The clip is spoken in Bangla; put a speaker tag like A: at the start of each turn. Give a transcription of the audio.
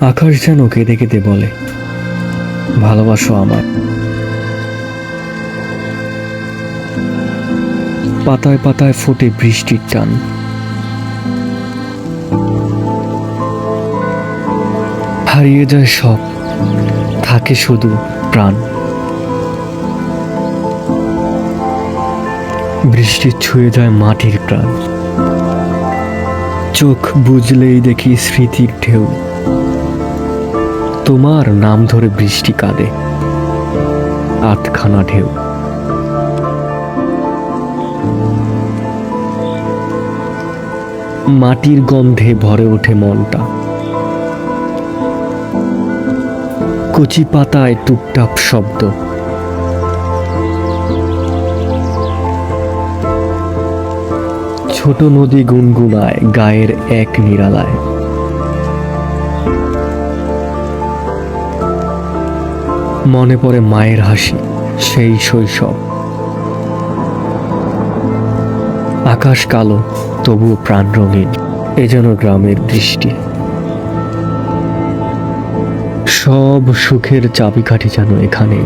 A: আকাশ যেন কেঁদে কেঁদে বলে, ভালোবাসো আমায়। পাতায় পাতায় ফোটে বৃষ্টির টান। হারিয়ে যায় সব, থাকে শুধু প্রাণ। বৃষ্টি ছুঁয়ে যায় মাটির প্রাণ চোখ বুঝলেই দেখি স্মৃতির ঢেউ। তোমার নাম ধরে বৃষ্টি কাঁদে আটখানা ঢেউ। মাটির গন্ধে ভরে ওঠে মনটা। কচি পাতায় টুপটাপ শব্দ। ছোট নদী গুনগুনায় গায়ের এক নিরালায়। মনে পড়ে মায়ের হাসি, সেই শৈশব। আকাশ কালো, তবুও প্রাণ রঙিন, এ যেন গ্রামের দৃষ্টি। সব সুখের চাবিকাঠি যেন এখানে।